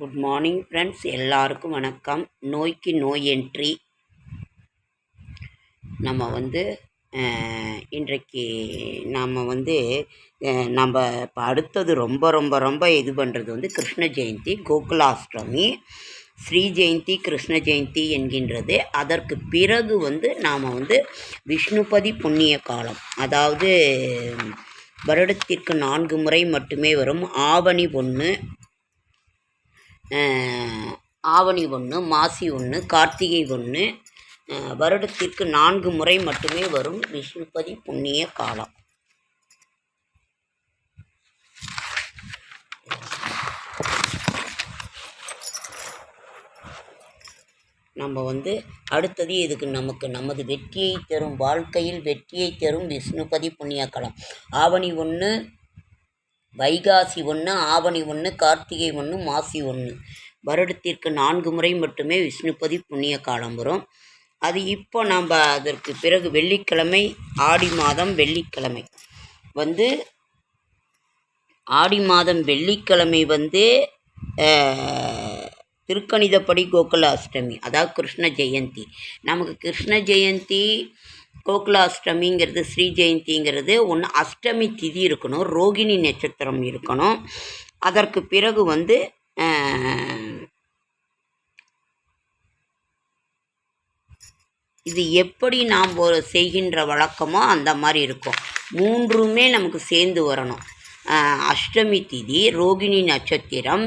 Good morning friends எல்லாருக்கும் வணக்கம். நோய்க்கு நோய் என்ட்ரி நம்ம வந்து இன்றைக்கு நாம் வந்து நம்ம இப்போ அடுத்தது ரொம்ப ரொம்ப ரொம்ப இது பண்ணுறது வந்து கிருஷ்ண ஜெயந்தி கோகுலாஷ்டமி ஸ்ரீ ஜெயந்தி கிருஷ்ண ஜெயந்தி என்கின்றது. அதற்கு பிறகு வந்து நாம் வந்து விஷ்ணுபதி புண்ணிய காலம். அதாவது வருடத்திற்கு நான்கு முறை மட்டுமே வரும். ஆவணி ஒன்று ஆவணி ஒன்று மாசி ஒன்று கார்த்திகை ஒன்று வருடத்திற்கு நான்கு முறை மட்டுமே வரும் விஷ்ணுபதி புண்ணிய காலம். நம்ம வந்து அடுத்தது இதுக்கு நமக்கு நமது வெற்றியை தரும் வாழ்க்கையில் வெற்றியை தரும் விஷ்ணுபதி புண்ணிய காலம். ஆவணி ஒன்று வைகாசி ஒன்று ஆவணி ஒன்று கார்த்திகை ஒன்று மாசி ஒன்று. வருடத்திற்கு நான்கு முறை மட்டுமே விஷ்ணுபதி புண்ணிய காலம் வரும். அது இப்போ நாம் அதற்கு பிறகு வெள்ளிக்கிழமை ஆடி மாதம் வெள்ளிக்கிழமை. வந்து ஆடி மாதம் வெள்ளிக்கிழமை வந்து திருக்கணிதப்படி திருக்கணிதப்படி கோகுலாஷ்டமி அதாவது கிருஷ்ண ஜெயந்தி. நமக்கு கிருஷ்ண ஜெயந்தி கோகுலாஷ்டமிங்கிறது ஸ்ரீ ஜெயந்திங்கிறது ஒன்று அஷ்டமி திதி இருக்கணும் ரோகிணி நட்சத்திரம் இருக்கணும். அதற்கு பிறகு வந்து இது எப்படி நாம் ஒரு செய்கின்ற வழக்கமோ அந்த மாதிரி இருக்கும். மூன்றுமே நமக்கு சேர்ந்து வரணும். அஷ்டமி திதி ரோகிணி நட்சத்திரம்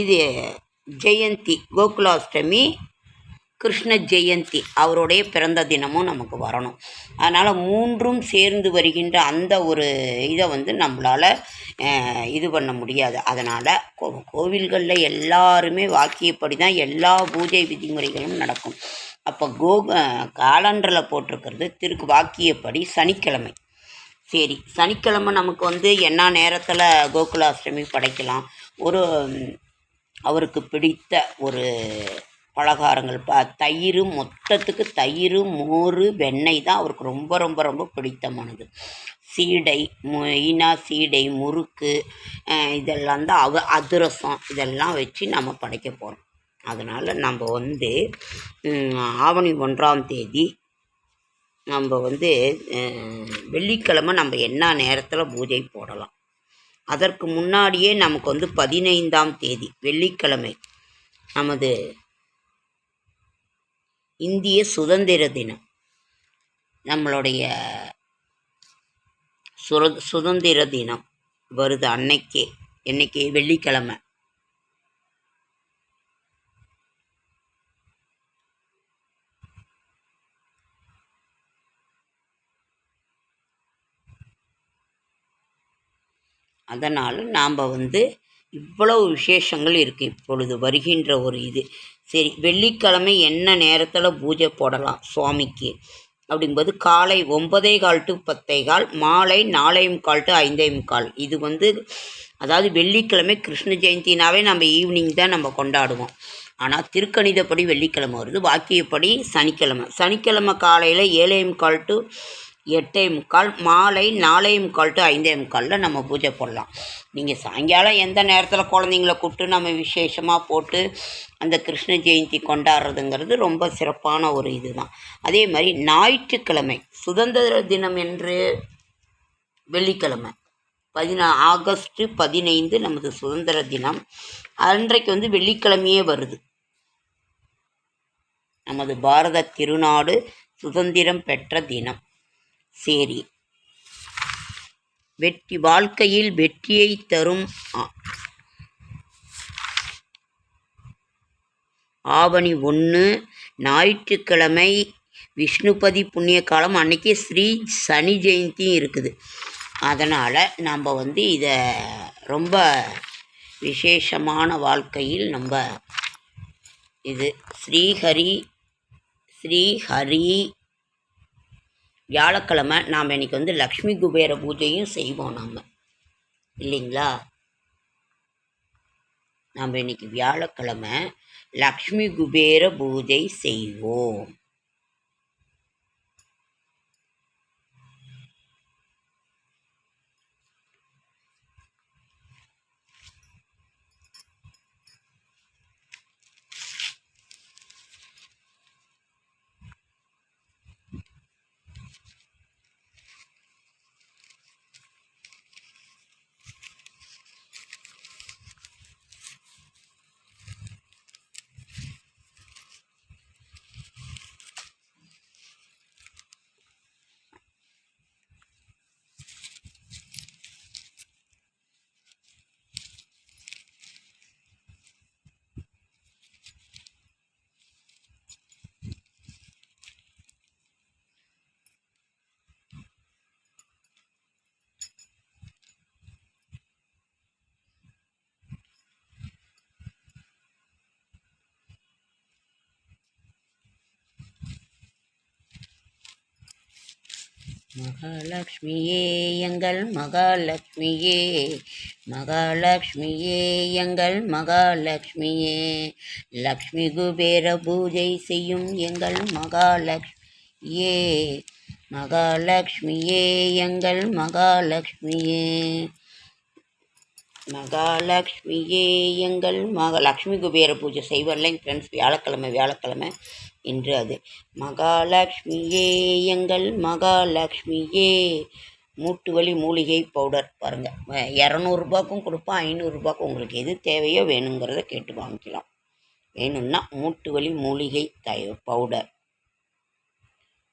இது ஜெயந்தி கோகுலாஷ்டமி கிருஷ்ண ஜெயந்தி அவருடைய பிறந்த தினமும் நமக்கு வரணும். அதனால் மூன்றும் சேர்ந்து வருகின்ற அந்த ஒரு இதை வந்து நம்மளால் இது பண்ண முடியாது. அதனால் கோ கோவில்களில் எல்லாருமே வாக்கியப்படி தான் எல்லா பூஜை விதிமுறைகளும் நடக்கும். அப்போ கோ காலண்டரில் போட்டிருக்கிறது திருக்கு வாக்கியப்படி சனிக்கிழமை. சரி சனிக்கிழமை நமக்கு வந்து என்ன நேரத்தில் கோகுலாஷ்டமி படைக்கலாம்? ஒரு அவருக்கு பிடித்த ஒரு பலகாரங்கள். ப தயிர் மொத்தத்துக்கு தயிர் மோர் வெண்ணெய் தான் அவருக்கு ரொம்ப ரொம்ப ரொம்ப பிடித்தமானது. சீடை மெயினாக சீடை முறுக்கு இதெல்லாம் தான் அவ அதிரசம் இதெல்லாம் வச்சு நம்ம படைக்க போகிறோம் அதனால் நம்ம வந்து ஆவணி ஒன்றாம் தேதி நம்ம வந்து வெள்ளிக்கிழமை நம்ம என்ன நேரத்தில் பூஜை போடலாம். அதற்கு முன்னாடியே நமக்கு வந்து பதினைந்தாம் தேதி வெள்ளிக்கிழமை நமது இந்திய சுதந்திர தினம். நம்மளுடைய சுர சுதந்திர தினம் வருது அன்னைக்கே என்னைக்கு? வெள்ளிக்கிழமை. அதனால் நாம் வந்து இவ்வளவு விசேஷங்கள் இருக்குது இப்பொழுது வருகின்ற ஒரு இது. சரி வெள்ளிக்கிழமை என்ன நேரத்தில் பூஜை போடலாம் சுவாமிக்கு? அப்படிங்கும்போது காலை ஒன்பதே கால் டு பத்தே கால் மாலை நாலே முக்கால் டு ஐந்தே முக்கால் இது வந்து அதாவது வெள்ளிக்கிழமை கிருஷ்ண ஜெயந்தினாவே நம்ம ஈவினிங் தான் நம்ம கொண்டாடுவோம். ஆனால் திருக்கணிதப்படி வெள்ளிக்கிழமை வருது. வாக்கியப்படி சனிக்கிழமை. சனிக்கிழமை காலையில் ஏழே முக்கால் டு எட்டே முக்கால் மாலை நாலே முக்கால் டு ஐந்தே முக்காலில் நம்ம பூஜை போடலாம். நீங்கள் சாயங்காலம் எந்த நேரத்தில் குழந்தைங்கள கூப்பிட்டு நம்ம விசேஷமாக போட்டு அந்த கிருஷ்ண ஜெயந்தி கொண்டாடுறதுங்கிறது ரொம்ப சிறப்பான ஒரு இதுதான். அதே மாதிரி ஞாயிற்றுக்கிழமை சுதந்திர தினம் என்று வெள்ளிக்கிழமை பதினா ஆகஸ்ட்டு பதினைந்து நமது சுதந்திர தினம். அன்றைக்கு வந்து வெள்ளிக்கிழமையே வருது. நமது பாரத திருநாடு சுதந்திரம் பெற்ற தினம். சரி. வெற்றி வாழ்க்கையில் வெற்றியை தரும் ஆவணி ஒன்று ஞாயிற்றுக்கிழமை விஷ்ணுபதி புண்ணிய காலம் அன்னைக்கு ஸ்ரீ சனி ஜெயந்தியும் இருக்குது. அதனால் நம்ம வந்து இதை ரொம்ப விசேஷமான வாழ்க்கையில் நம்ம இது ஸ்ரீஹரி ஸ்ரீஹரி வியாழக்கிழமை நாம் இன்னைக்கு வந்து லக்ஷ்மி குபேர பூஜையும் செய்வோம் நாம். இல்லைங்களா? நாம் இன்னைக்கு வியாழக்கிழமை லக்ஷ்மி குபேர பூஜை செய்வோம். மகாலட்சுமியே எங்கள் மகாலட்சுமியே. மகாலட்சுமியே எங்கள் மகாலட்சுமியே. லக்ஷ்மி குபேர பூஜை செய்யும் எங்கள் மகாலட்சுமியே. மகாலட்சுமியே எங்கள் மகாலட்சுமியே. மகாலட்சுமியே எங்கள் மக லக்ஷ்மி குபேர பூஜை செய்வதில்லைங்க ஃப்ரெண்ட்ஸ் வியாழக்கிழமை வியாழக்கிழமை. இன்று அது மகாலட்சுமியே எங்கள் மகாலட்சுமியே. மூட்டு வலி மூலிகை பவுடர் பாருங்கள் இரநூறுபாக்கும் கொடுப்போம் ஐநூறுரூபாக்கும் உங்களுக்கு எது தேவையோ வேணுங்கிறத கேட்டு வாங்கிக்கலாம். வேணும்னா மூட்டு வலி மூலிகை தய பவுடர்.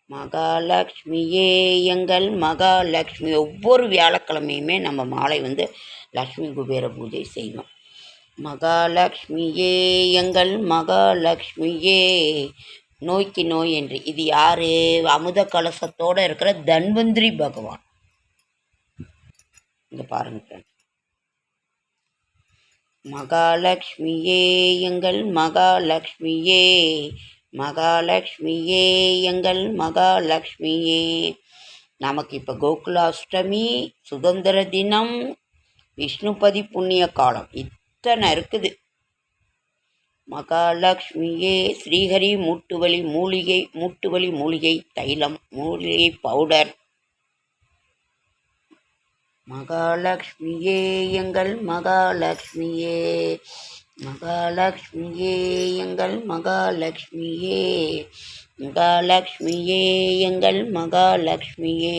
மகாலட்சுமியே எங்கள் மகாலட்சுமி. ஒவ்வொரு வியாழக்கிழமையுமே நம்ம மாலை வந்து லக்ஷ்மி குபேர பூஜை செய்வோம். மகாலட்சுமியே எங்கள் மகாலட்சுமியே நோய்க்கு நோய் என்று. இது யாரு? அமுத கலசத்தோடு இருக்கிற தன்வந்திரி பகவான். இங்கே பாருங்க மகாலக்ஷ்மியே மகாலட்சுமியே எங்கள் மகாலட்சுமியே மகாலட்சுமியே எங்கள் மகாலட்சுமியே நமக்கு இப்போ கோகுலாஷ்டமி சுதந்திர தினம் விஷ்ணுபதி புண்ணிய காலம். அத்தனை இருக்குது. மகாலட்சுமியே ஸ்ரீஹரி மூட்டுவலி மூலிகை மூட்டுவலி மூலிகை தைலம் மூலிகை பவுடர். மகாலட்சுமியே எங்கள் மகாலட்சுமியே மகாலட்சுமியே எங்கள் மகாலட்சுமியே மகாலட்சுமியே எங்கள் மகாலட்சுமியே.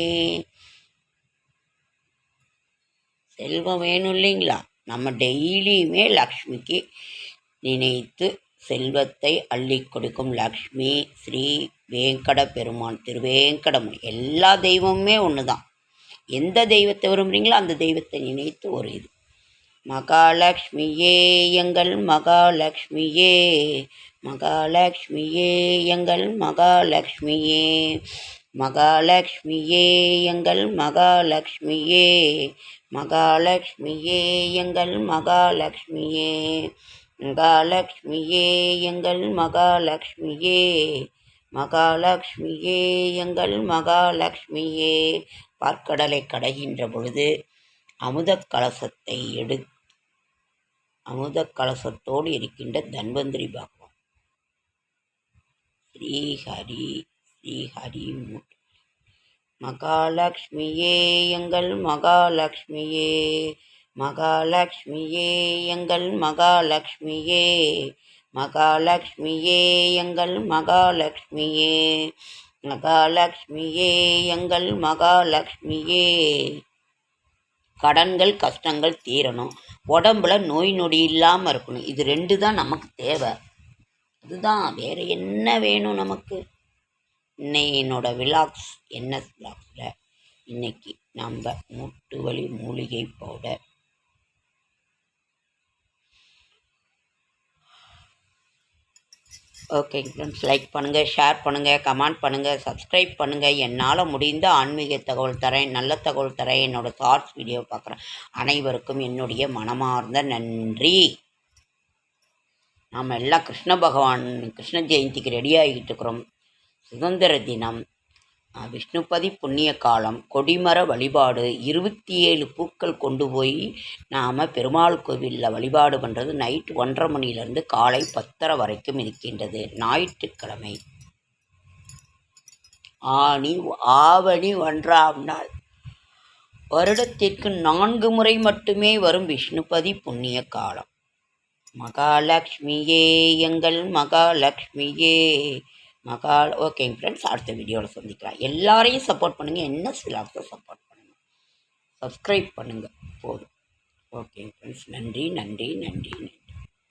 செல்வம் வேணும் இல்லைங்களா? நம்ம டெய்லியுமே லக்ஷ்மிக்கு நினைத்து செல்வத்தை அள்ளி கொடுக்கும் லக்ஷ்மி ஸ்ரீ வேங்கட பெருமான் திருவேங்கடமுனி எல்லா தெய்வமுமே ஒன்று தான் எந்த தெய்வத்தை விரும்புகிறீங்களோ அந்த தெய்வத்தை நினைத்து ஒரு இது. மகாலட்சுமியே எங்கள் மகாலட்சுமியே மகாலட்சுமியே எங்கள் மகாலட்சுமியே மகாலட்சுமியே எங்கள் மகாலட்சுமியே மகாலட்சுமியே எங்கள் மகாலட்சுமியே மகாலட்சுமியே எங்கள் மகாலட்சுமியே மகாலட்சுமியே எங்கள் மகாலட்சுமியே பார்க்கடலை கடைகின்ற பொழுது அமுத கலசத்தை எடு அமுத கலசத்தோடு இருக்கின்ற தன்வந்திரி பாகம் ஸ்ரீஹரி ஸ்ரீஹரி மூட்டு மகாலட்சுமியே எங்கள் மகாலட்சுமியே மகாலட்சுமியே எங்கள் மகாலட்சுமியே மகாலட்சுமியே எங்கள் மகாலட்சுமியே மகாலட்சுமியே எங்கள் மகாலட்சுமியே கடன்கள் கஷ்டங்கள் தீரணும். உடம்புல நோய் நொடி இல்லாமல் இருக்கணும். இது ரெண்டு தான் நமக்கு தேவை. அதுதான் வேறு என்ன வேணும் நமக்கு? இன்னைக்கு என்னோட விலாக்ஸ் என்எஸ் விலாக்ஸில் இன்னைக்கு நம்ம மூட்டு வலி மூலிகை பவுடர். ஓகே ஃப்ரெண்ட்ஸ் லைக் பண்ணுங்கள் ஷேர் பண்ணுங்கள் கமெண்ட் பண்ணுங்கள் சப்ஸ்கிரைப் பண்ணுங்கள் என்னால் முடிந்த ஆன்மீக தகவல் தரேன் நல்ல தகவல் தரேன். என்னோட ஷார்ட்ஸ் வீடியோ பார்க்குறேன். அனைவருக்கும் என்னுடைய மனமார்ந்த நன்றி. நாம் எல்லாம் கிருஷ்ண பகவான் கிருஷ்ண ஜெயந்திக்கு ரெடி ஆகிட்டு இருக்கிறோம். சுதந்திர தினம். விஷ்ணுபதி புண்ணிய காலம் கொடிமர வழிபாடு இருபத்தி ஏழு பூக்கள் கொண்டு போய் நாம் பெருமாள் கோவிலில் வழிபாடு பண்ணுறது நைட் ஒன்றரை மணிலேருந்து காலை பத்தரை வரைக்கும் இருக்கின்றது ஞாயிற்றுக்கிழமை. ஆணி ஆவணி ஒன்றாம் நாள். வருடத்திற்கு நான்கு முறை மட்டுமே வரும் விஷ்ணுபதி புண்ணிய காலம். மகாலட்சுமியே எங்கள் மகாலட்சுமியே மகா ஓகேங்க ஃப்ரெண்ட்ஸ் அடுத்த வீடியோவில் சந்திக்கலாம். எல்லாரையும் சப்போர்ட் பண்ணுங்கள் என்ன சிலாக்ஸை சப்போர்ட் பண்ணுங்கள் சப்ஸ்கிரைப் பண்ணுங்கள் போதும். ஓகேங்க ஃப்ரெண்ட்ஸ் நன்றி நன்றி நன்றி நன்றி.